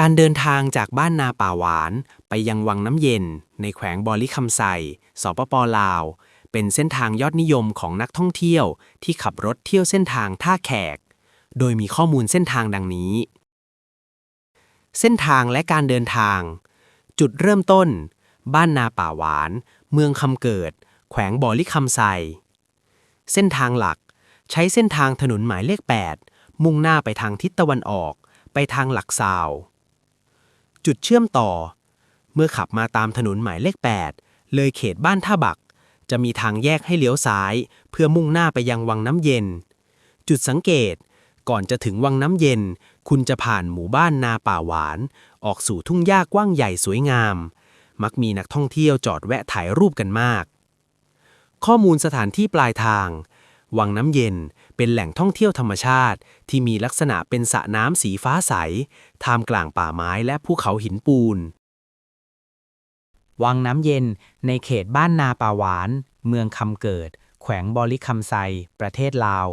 การเดินทางจากบ้านนาป่าหวาน ไปยังวังน้ำเย็น ในแขวงบอลิคำไซสปปลาว เป็นเส้นทางยอดนิยมของนักท่องเที่ยว ที่ขับรถเที่ยวเส้นทางท่าแขก โดยมีข้อมูลเส้นทางดังนี้ เส้นทางและการเดินทาง จุดเริ่มต้น บ้านนาป่าหวาน เมืองคำเกิด แขวงบอลิคำไซเส้นทางหลัก ใช้เส้นทางถนนหมายเลข 8 มุ่งหน้าไปทางทิศตะวันออก ไปทางหลักซาว จุดเชื่อมต่อ เมื่อขับมาตามถนนหมายเลข 8 เลยเขตบ้านท่าบัก จะมีทางแยกให้เลี้ยวซ้าย เพื่อมุ่งหน้าไปยังวังน้ำเย็น จุดสังเกต ก่อนจะถึงวังน้ำเย็น คุณจะผ่านหมู่บ้านนาป่าหวาน ออกสู่ทุ่งหญ้ากว้างใหญ่สวยงาม มักมีนักท่องเที่ยวจอดแวะถ่ายรูปกันมาก ข้อมูลสถานที่ปลายทาง วังน้ำเย็น เป็นแหล่งท่องเที่ยวธรรมชาติ ที่มีลักษณะเป็นสระน้ำสีฟ้าใส ท่ามกลางป่าไม้และภูเขาหินปูน วังน้ำเย็นในเขตบ้านนาป่าหวาน เมืองคำเกิด แขวงบอลิคำไซ ประเทศลาว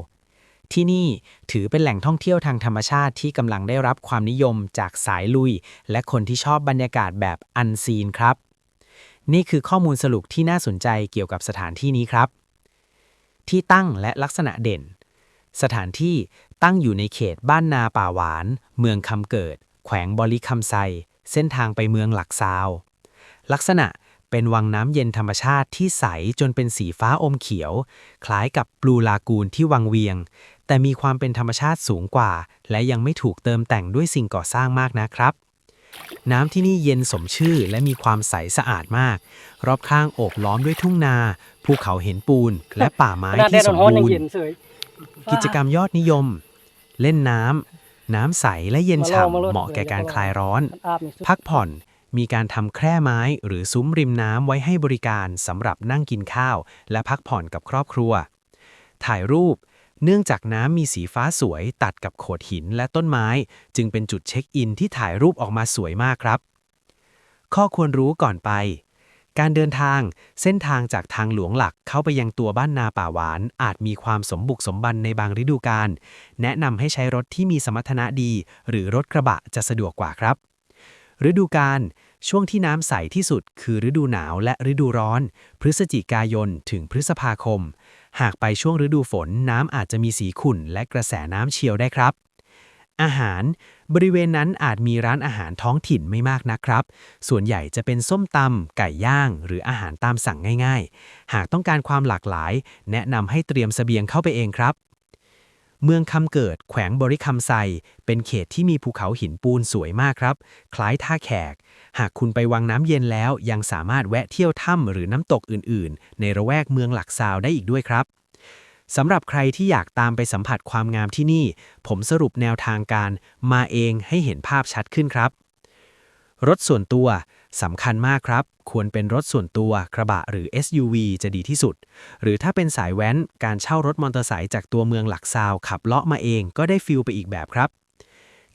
ที่นี่ถือเป็นแหล่งท่องเที่ยวทางธรรมชาติที่กำลังได้รับความนิยมจากสายลุย และคนที่ชอบบรรยากาศแบบอันซีนครับ นี่คือข้อมูลสรุปที่น่าสนใจเกี่ยวกับสถานที่นี้ครับที่ตั้งและลักษณะเด่น สถานที่ตั้งอยู่ในเขตบ้านนาป่าหวาน เมืองคำเกิด แขวงบอลิคำไซ เส้นทางไปเมืองหลักซาว ลักษณะเป็นวังน้ำเย็นธรรมชาติที่ใสจนเป็นสีฟ้าอมเขียว คล้ายกับบลูลากูนที่วังเวียง แต่มีความเป็นธรรมชาติสูงกว่า และยังไม่ถูกเติมแต่งด้วยสิ่งก่อสร้างมากนะครับ น้ำที่นี่เย็นสมชื่อและมีความใสสะอาดมาก รอบข้างโอบล้อมด้วยทุ่งนา ภูเขาเห็นปูน และป่าไม้ที่สมบูรณ์ กิจกรรมยอดนิยม เล่นน้ำ น้ำใสและเย็นมาลองมาลองฉ่ำเหมาะแก่การคลายร้อนอาบนี่สุดพักผ่อนมีการทำแคร่ไม้หรือซุ้มริมน้ำไว้ให้บริการสำหรับนั่งกินข้าว และพักผ่อนกับครอบครัว ถ่ายรูป เนื่องจากน้ำมีสีฟ้าสวยตัดกับโขดหินและต้นไม้ จึงเป็นจุดเช็คอินที่ถ่ายรูปออกมาสวยมากครับ ข้อควรรู้ก่อนไป การเดินทาง เส้นทางจากทางหลวงหลักเข้าไปยังตัวบ้านนาป่าหวาน อาจมีความสมบุกสมบันในบางฤดูกาลแนะนำให้ใช้รถที่มีสมรรถนะดี หรือรถกระบะจะสะดวกกว่าครับ ฤดูกาลช่วงที่น้ำใสที่สุดคือฤดูหนาวและฤดูร้อน พฤศจิกายนถึงพฤษภาคม หากไปช่วงฤดูฝนน้ำอาจจะมีสีขุ่นและกระแสน้ำเชี่ยวได้ครับ อาหาร บริเวณนั้นอาจมีร้านอาหารท้องถิ่นไม่มากนะครับ ส่วนใหญ่จะเป็นส้มตำไก่ย่าง หรืออาหารตามสั่งง่ายๆ หากต้องการความหลากหลาย แนะนำให้เตรียมเสบียงเข้าไปเองครับ เมืองคำเกิด แขวงบริคำไซ เป็นเขตที่มีภูเขาหินปูนสวยมากครับ คล้ายท่าแขก หากคุณไปวังน้ำเย็นแล้ว ยังสามารถแวะเที่ยวถ้ำหรือน้ำตกอื่นๆ ในระแวกเมืองหลักซาวได้อีกด้วยครับ สำหรับใครที่อยากตามไปสัมผัสความงามที่นี่ ผมสรุปแนวทางการมาเองให้เห็นภาพชัดขึ้นครับ รถส่วนตัวสำคัญมากครับ ควรเป็นรถส่วนตัวกระบะหรือ SUV จะดีที่สุด หรือถ้าเป็นสายแว้น การเช่ารถมอเตอร์ไซค์จากตัวเมืองหลักซาวขับเลาะมาเองก็ได้ฟิลไปอีกแบบครับ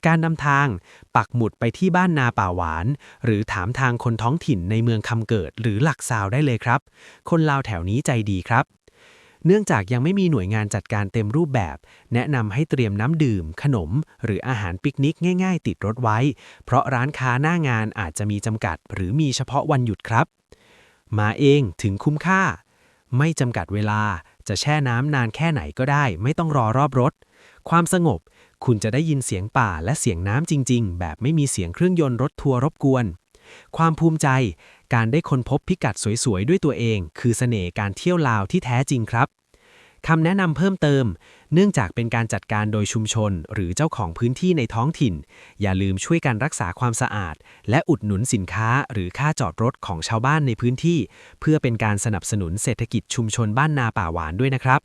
การนำทางปักหมุดไปที่บ้านนาป่าหวาน หรือถามทางคนท้องถิ่นในเมืองคำเกิดหรือหลักซาวได้เลยครับ คนลาวแถวนี้ใจดีครับ เนื่องจากยังไม่มีหน่วยงานจัดการเต็มรูปแบบ แนะนำให้เตรียมน้ำดื่ม ขนม หรืออาหารปิกนิกง่าย ๆ ติดรถไว้ เพราะร้านค้าหน้างานอาจจะมีจำกัด หรือมีเฉพาะวันหยุดครับ มาเองถึงคุ้มค่า ไม่จำกัดเวลาจะแช่น้ำนานแค่ไหนก็ได้ ไม่ต้องรอรอบรถ ความสงบ คุณจะได้ยินเสียงป่าและเสียงน้ำจริง ๆ แบบไม่มีเสียงเครื่องยนต์รถทัวร์รบกวน ความภูมิใจ การได้ค้นพบพิกัดสวยๆ ด้วยตัวเอง คือเสน่ห์การเที่ยวลาวที่แท้จริงครับคำแนะนำเพิ่มเติม เนื่องจากเป็นการจัดการโดยชุมชน หรือเจ้าของพื้นที่ในท้องถิ่น อย่าลืมช่วยกันรักษาความสะอาด และอุดหนุนสินค้า หรือค่าจอดรถของชาวบ้านในพื้นที่ เพื่อเป็นการสนับสนุนเศรษฐกิจชุมชนบ้านนาป่าหวานด้วยนะครับ